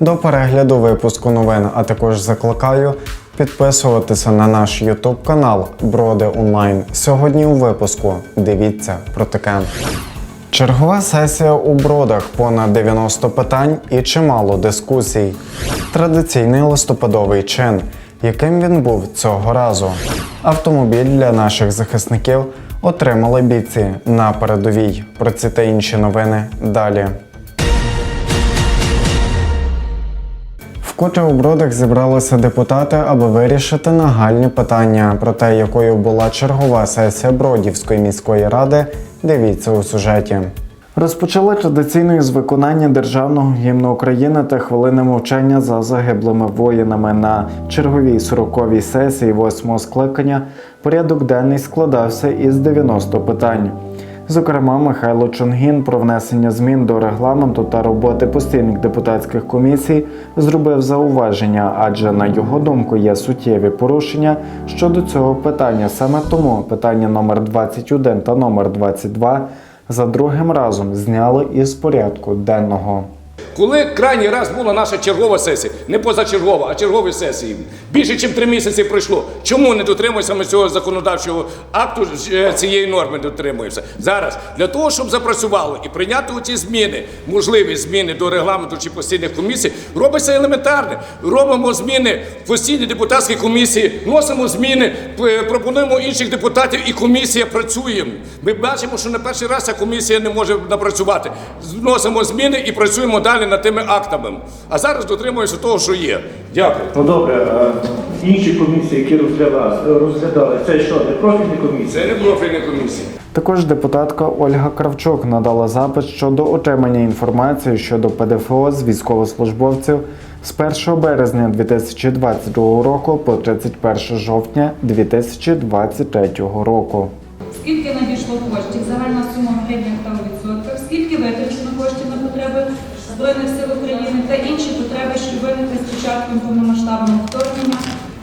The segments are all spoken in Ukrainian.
до перегляду випуску новин, а також закликаю підписуватися на наш YouTube канал Броди Онлайн. Сьогодні у випуску дивіться про таке. Чергова сесія у бродах, понад 90 питань і чимало дискусій. Традиційний листопадовий чин, яким він був цього разу. Автомобіль для наших захисників отримали бійці на передовій. Про ці та інші новини далі. Вкотре у бродах зібралися депутати, аби вирішити нагальні питання. Про те, якою була чергова сесія Бродівської міської ради, дивіться у сюжеті. Розпочали традиційно з виконання державного гімну України та хвилини мовчання за загиблими воїнами на черговій 40-й сесії 8-го скликання. Порядок денний складався із 90 питань. Зокрема, Михайло Чонгін про внесення змін до регламенту та роботи постійних депутатських комісій зробив зауваження, адже на його думку є суттєві порушення щодо цього питання. Саме тому питання номер 21 та номер 22 за другим разом зняли із порядку денного. Коли крайній раз була наша чергова сесія, не позачергова, а чергові сесії, більше ніж три місяці пройшло. Чому не дотримуємося ми цього законодавчого акту е, цієї норми дотримуємося? Зараз для того, щоб запрацювало і прийняти оці зміни, можливі зміни до регламенту чи постійних комісій, робиться елементарне. Робимо зміни в постійні депутатські комісії, вносимо зміни, пропонуємо інших депутатів, і комісія працює. Ми бачимо, що на перший раз ця комісія не може напрацювати. Вносимо зміни і працюємо далі над тими актами. А зараз дотримуємося того, що є. Дякую. Ну добре, а інші комісії, які розглядали, розглядали це що, не профільні комісії? Це не профільна комісія. Також депутатка Ольга Кравчук надала запит щодо отримання інформації щодо ПДФО з військовослужбовців з 1 березня 2022 року по 31 жовтня 2023 року. Скільки надійшло коштів, загальна сума в гривнях та у відсотках, скільки витрачено коштів на потреби Збройних сил України та інші потреби, що виникли з початком повномасштабного вторгнення,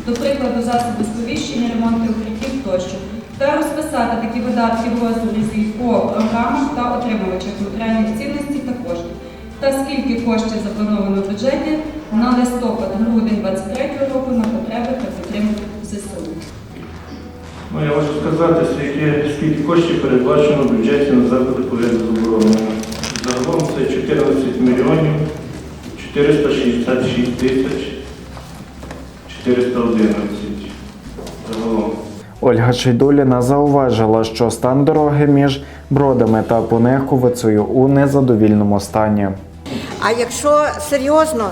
до прикладу засоби сповіщення, ремонту укриттів тощо, та розписати такі видатки в розрізі по програмах та отримувачах матеріальних цінностей також. Та скільки коштів заплановано в бюджеті на листопад-грудень 2023 року на потреби та підтримку ЗСУ. Ну я можу сказати, скільки коштів передбачено в бюджеті на заходи пов'язані з обороною. Загалом це 14 мільйонів 466 тисяч 411 загалом. Ольга Чайдуліна зауважила, що стан дороги між Бродами та Понеховицею у незадовільному стані. А якщо серйозно,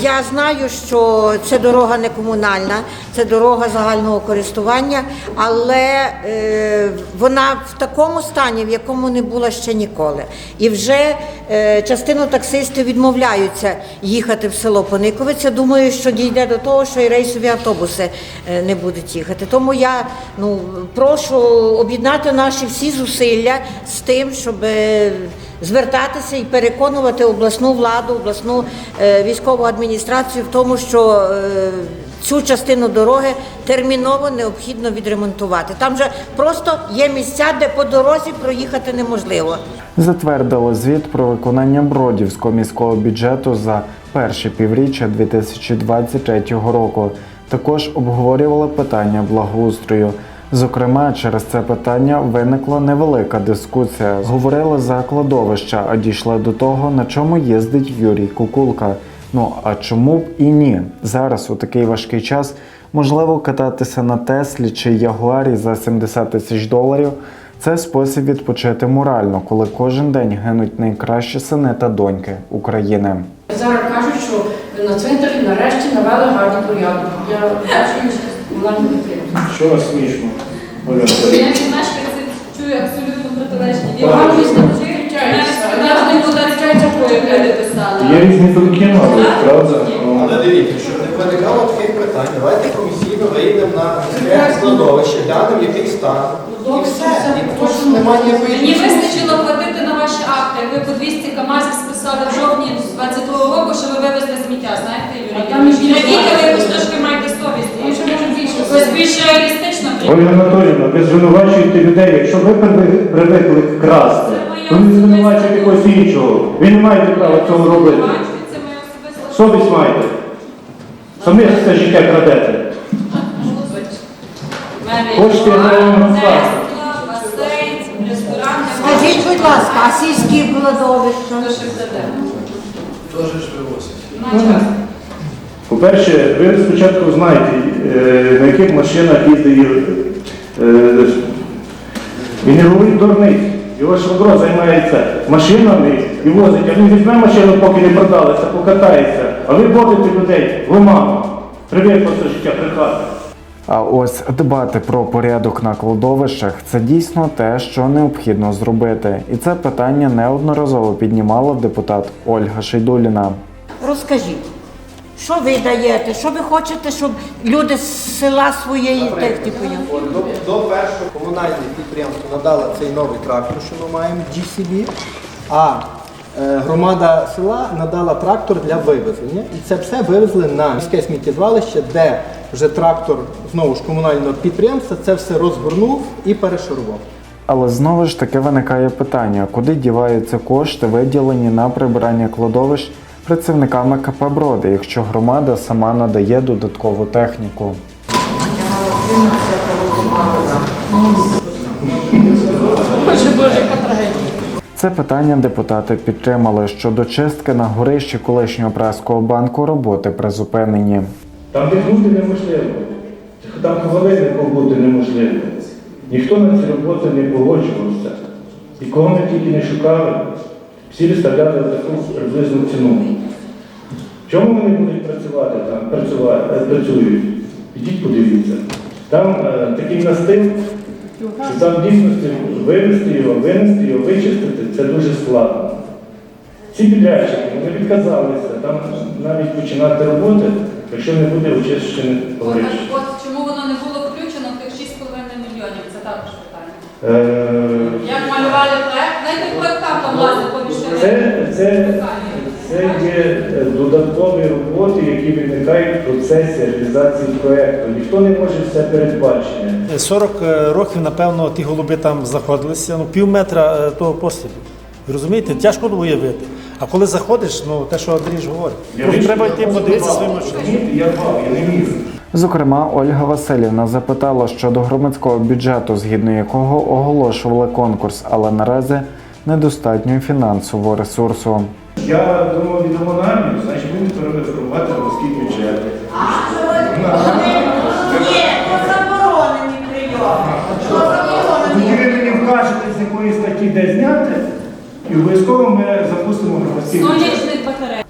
я знаю, що це дорога не комунальна, це дорога загального користування, але е, вона в такому стані, в якому не була ще ніколи. І вже е, частину таксистів відмовляються їхати в село Пониковиця. Думаю, що дійде до того, що і рейсові автобуси е, не будуть їхати. Тому я ну, прошу об'єднати наші всі зусилля з тим, щоб. Звертатися і переконувати обласну владу, обласну е, військову адміністрацію в тому, що е, цю частину дороги терміново необхідно відремонтувати. Там же просто є місця, де по дорозі проїхати неможливо. Затвердили звіт про виконання Бродівського міського бюджету за перше півріччя 2023 року. Також обговорювали питання благоустрою. Зокрема, через це питання виникла невелика дискусія. Говорили за кладовища, а дійшли до того, на чому їздить Юрій Кукулка. Ну а чому б і ні? Зараз у такий важкий час можливо кататися на Теслі чи Ягуарі за 70 тисяч доларів. Це спосіб відпочити морально, коли кожен день гинуть найкращі сини та доньки України. Зараз кажуть, що на цвинтарі нарешті навели гарний порядок. Я бачу, підтримує. Що вас смішно? Оля? Я не мешканці чую абсолютно протилежні. Так. Не не. Є різні думки, мабуть, правда? Але дивіться, щоб не виникало таких питань, давайте комісійно вийдемо на міське складовище, глянемо, який стан. І все. І тут немає ніякої Мені дискусії. вистачило платити на ваші акти. Ви по 200 КАМАЗів списали в жовтні 22-го року, що ви вивезли сміття, знаєте, Юрій? А там і більше. Глядіть, ви трошки маєте совість. Більш реалістично. Ольга Анатоліївна, ви звинувачуєте людей. Якщо ви привикли красти, то не звинувачуєте когось іншого. Ви не маєте права цього робити. Це моя особиста Совість маєте. Самі це життя крадете. Хочете, я вам розкажу. басейн, ресторан. Скажіть, будь ласка, а сільські кладовища? Теж ж вивозять. По-перше, ви спочатку знаєте, е, на яких машинах їздить е, він не говорить дурниць. Його швагро займається машинами і возить, а він візьме машину, поки не продалася, покатається, а ви водите людей в оману. Привикли це життя брехати. А ось дбати про порядок на кладовищах це дійсно те, що необхідно зробити. І це питання неодноразово піднімала депутат Ольга Шейдуліна. Розкажіть, що ви даєте? Що ви хочете, щоб люди з села своєї технікою? До, до першого комунальне підприємство надало цей новий трактор, що ми маємо GCB, а е, громада села надала трактор для вивезення. І це все вивезли на міське сміттєзвалище, де вже трактор знову ж комунального підприємства це все розгорнув і перешарував. Але знову ж таки виникає питання, куди діваються кошти, виділені на прибирання кладовищ працівниками КП Броди, якщо громада сама надає додаткову техніку. Це питання депутати підтримали щодо чистки на горищі колишнього преського банку роботи призупинені. Там дихнути неможливо. Там хвилини побути неможливо. Ніхто на цю роботу не погоджувався. І кого ми тільки не шукали, всі виставляли таку приблизну ціну. Чому вони будуть працювати там, працювати, е, працюють? Ідіть подивіться. Там е, такий настил, що там дійсно вивезти його, винести його, вичистити це дуже складно. Ці підрядчики вони відказалися там навіть починати роботи, якщо не буде очищене От, горище. от чому воно не було включено в тих 6,5 мільйонів? Це також питання. Е, Як малювали проект? Знаєте, проектантом лазить поміж Це, це, це є е, додаткові роботи, які виникають в процесі реалізації проєкту. Ніхто не може все передбачити. 40 е, років, напевно, ті голуби там знаходилися, ну пів метра е, того пострілу. Розумієте, тяжко уявити. А коли заходиш, ну те, що Андрій ж говорить, просто треба йти подивитися своїми очима. Ні, Я бав, я не міг. Зокрема, Ольга Васильівна запитала щодо громадського бюджету, згідно якого оголошували конкурс, але наразі недостатньо фінансового ресурсу. Я думав відомо намір, значить будемо формувати громадський бюджет. Ні, то заборонені прийоми. То заборонені. Тоді ви мені вкажете, з якої статті де зняти, і обов'язково ми запустимо громадський бюджет.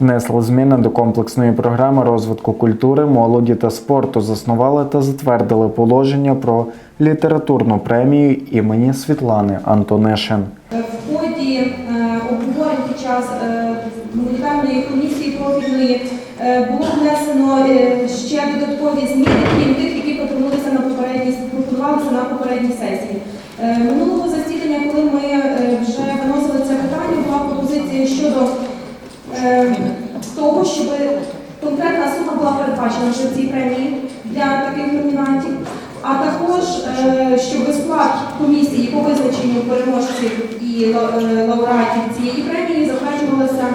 Внесли зміни до комплексної програми розвитку культури, молоді та спорту, заснували та затвердили положення про літературну премію імені Світлани Антонишин. В ході е, обговорень під час е, комісії профільної е, було внесено е, ще додаткові зміни, крім тих, які пропонувалися на попередній пропонувалися на попередній сесії. Е, Минулого засідання, коли ми вже виносили це питання, була пропозиція щодо е, того, щоб конкретна сума була передбачена вже в цій премії для таких номінантів. А також, е, щоб склад комісії по визначенню переможців і ла- е, лауреатів цієї премії затверджувалася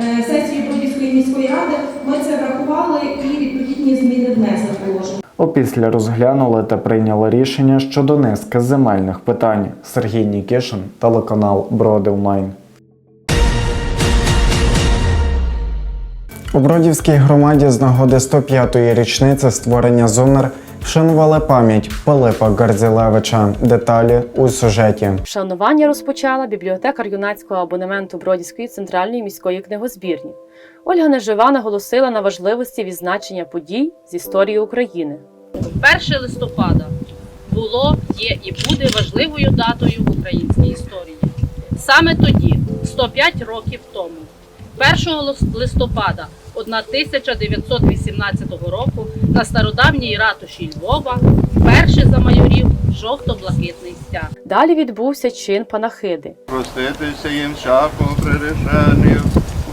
е, сесією Бродівської міської ради. Ми це врахували і відповідні зміни внесли в положення. Опісля розглянули та прийняли рішення щодо низки земельних питань. Сергій Нікішин, телеканал Броди Онлайн. У Бродівській громаді з нагоди 105-ї річниці створення ЗУНР вшанували пам'ять Пилипа Гарзілевича. Деталі у сюжеті. Вшанування розпочала бібліотекар юнацького абонементу Бродівської центральної міської книгозбірні. Ольга Нежива наголосила на важливості відзначення подій з історії України. 1 листопада було, є і буде важливою датою в українській історії. Саме тоді, 105 років тому, 1 лис- листопада, 1918 року на стародавній ратуші Львова вперше замайорів жовто-блакитний стяг. Далі відбувся чин панахиди. Проститися їм всякому прирішенню,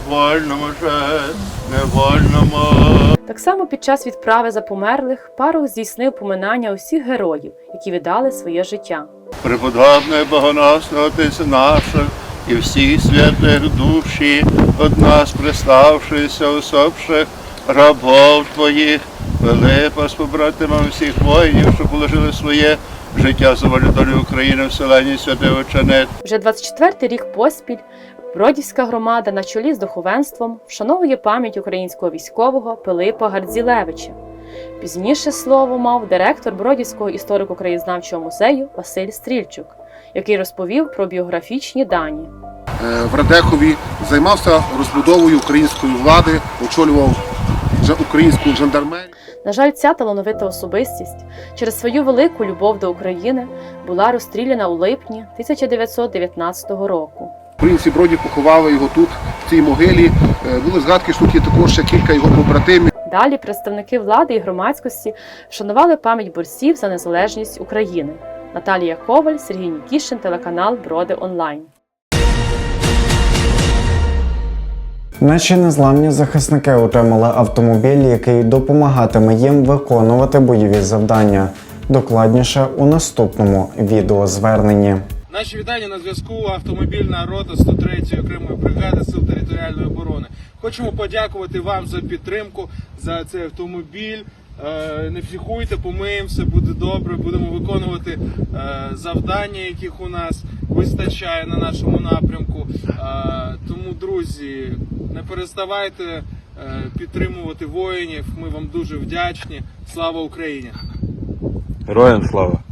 вольному жесть, невольному. Так само під час відправи за померлих парох здійснив поминання усіх героїв, які віддали своє життя. Преподобне богоносне Отець наших і всіх святих душі, од нас приставшися усопших рабов Твоїх, Пилипа з побратимами всіх воїнів, що положили своє життя за волю долю України в селені Святий Оченет. Вже 24-й рік поспіль Бродівська громада на чолі з духовенством вшановує пам'ять українського військового Пилипа Гардзілевича. Пізніше слово мав директор Бродівського історико-краєзнавчого музею Василь Стрільчук, який розповів про біографічні дані. Е, в Радехові займався розбудовою української влади, очолював українську жандармерію. На жаль, ця талановита особистість через свою велику любов до України була розстріляна у липні 1919 року. Українці броді поховали його тут, в цій могилі. Е, Були згадки, що тут є також ще кілька його побратимів. Далі представники влади і громадськості вшанували пам'ять борців за незалежність України. Наталія Коваль, Сергій Нікішин, телеканал Броди Онлайн. Наші незламні захисники отримали автомобіль, який допомагатиме їм виконувати бойові завдання. Докладніше у наступному відеозверненні. Наші вітання на зв'язку. Автомобільна рота 103-ї окремої бригади сил територіальної оборони. Хочемо подякувати вам за підтримку за цей автомобіль. Е, Не психуйте, помиємо, все буде добре. Будемо виконувати е, завдання, яких у нас вистачає на нашому напрямку. Е, Тому, друзі, не переставайте підтримувати воїнів. Ми вам дуже вдячні. Слава Україні! Героям слава!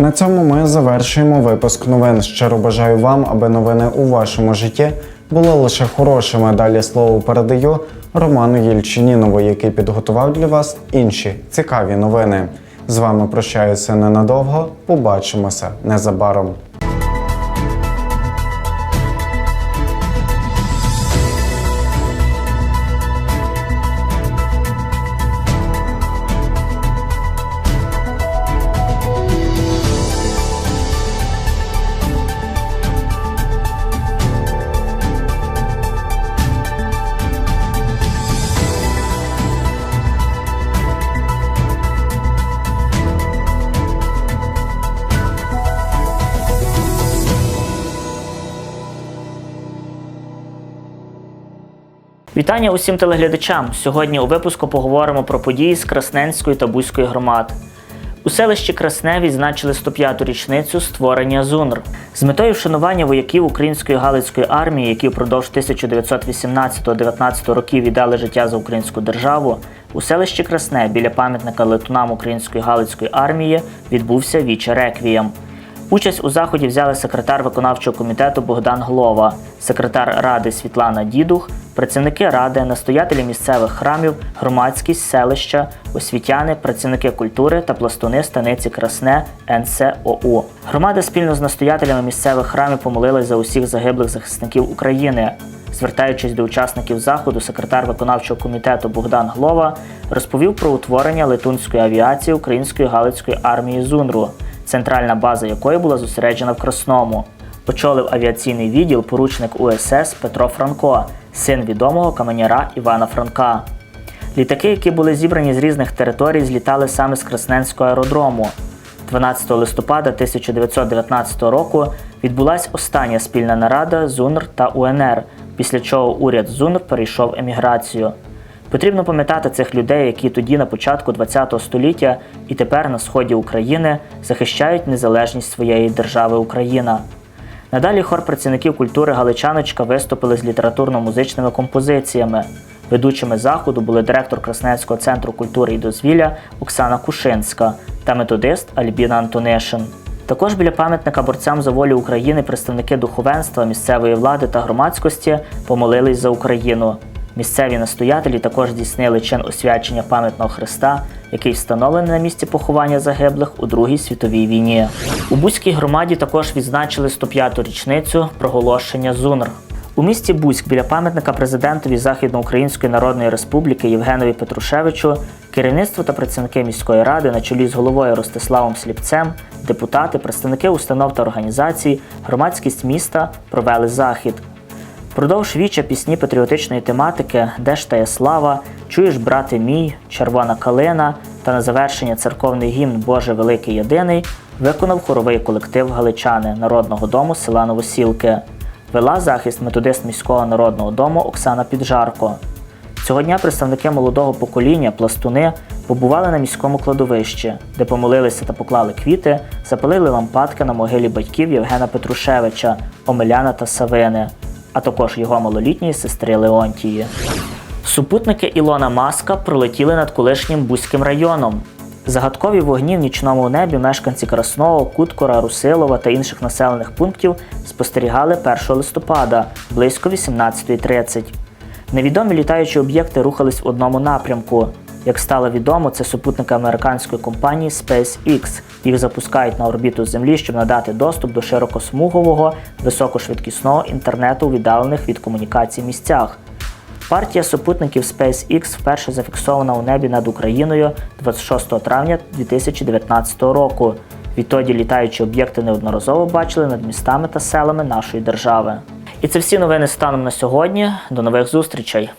На цьому ми завершуємо випуск новин. Щиро бажаю вам, аби новини у вашому житті були лише хорошими. Далі слово передаю Роману Єльчинінову, який підготував для вас інші цікаві новини. З вами прощаюся ненадовго. Побачимося незабаром. Вітання усім телеглядачам. Сьогодні у випуску поговоримо про події з Красненської та Бузької громад. У селищі Красне відзначили 105-ту річницю створення ЗУНР з метою вшанування вояків української галицької армії, які впродовж 1918-19 років віддали життя за українську державу. У селищі Красне біля пам'ятника летунам української галицької армії відбувся віче реквієм. Участь у заході взяли секретар виконавчого комітету Богдан Глова, секретар ради Світлана Дідух, працівники ради, настоятелі місцевих храмів, громадськість селища, освітяни, працівники культури та пластуни станиці Красне НСОУ. Громада спільно з настоятелями місцевих храмів помолилась за усіх загиблих захисників України. Звертаючись до учасників заходу, секретар виконавчого комітету Богдан Глова розповів про утворення летунської авіації Української Галицької армії ЗУНРу, центральна база якої була зосереджена в Красному. Очолив авіаційний відділ поручник УСС Петро Франко, син відомого каменяра Івана Франка. Літаки, які були зібрані з різних територій, злітали саме з Красненського аеродрому. 12 листопада 1919 року відбулася остання спільна нарада ЗУНР та УНР, після чого уряд ЗУНР перейшов еміграцію. Потрібно пам'ятати цих людей, які тоді на початку ХХ століття і тепер на сході України захищають незалежність своєї держави Україна. Надалі хор працівників культури Галичаночка виступили з літературно-музичними композиціями. Ведучими заходу були директор Красненського центру культури і дозвілля Оксана Кушинська та методист Альбіна Антонишин. Також біля пам'ятника борцям за волю України представники духовенства, місцевої влади та громадськості помолились за Україну. Місцеві настоятелі також здійснили чин освячення пам'ятного хреста, який встановлений на місці поховання загиблих у Другій світовій війні. У Бузькій громаді також відзначили 105-ту річницю проголошення ЗУНР. У місті Буськ біля пам'ятника президентові Західноукраїнської Народної Республіки Євгенові Петрушевичу керівництво та працівники міської ради на чолі з головою Ростиславом Сліпцем, депутати, представники установ та організацій, громадськість міста провели захід. Продовж віча пісні патріотичної тематики Де ж тає слава, Чуєш, брате мій, Червона калина та на завершення церковний гімн Боже Великий Єдиний виконав хоровий колектив Галичани Народного дому села Новосілки. Вела захист методист міського народного дому Оксана Піджарко. Цього дня представники молодого покоління, пластуни, побували на міському кладовищі, де помолилися та поклали квіти, запалили лампадки на могилі батьків Євгена Петрушевича, Омеляна та Савини, а також його малолітньої сестри Леонтії. Супутники Ілона Маска пролетіли над колишнім Бузьким районом. Загадкові вогні в нічному небі мешканці Красного, Куткора, Русилова та інших населених пунктів спостерігали 1 листопада близько 18.30. Невідомі літаючі об'єкти рухались в одному напрямку. Як стало відомо, це супутники американської компанії SpaceX. Їх запускають на орбіту Землі, щоб надати доступ до широкосмугового високошвидкісного інтернету у віддалених від комунікацій місцях. Партія супутників SpaceX вперше зафіксована у небі над Україною 26 травня 2019 року. Відтоді літаючі об'єкти неодноразово бачили над містами та селами нашої держави. І це всі новини станом на сьогодні. До нових зустрічей!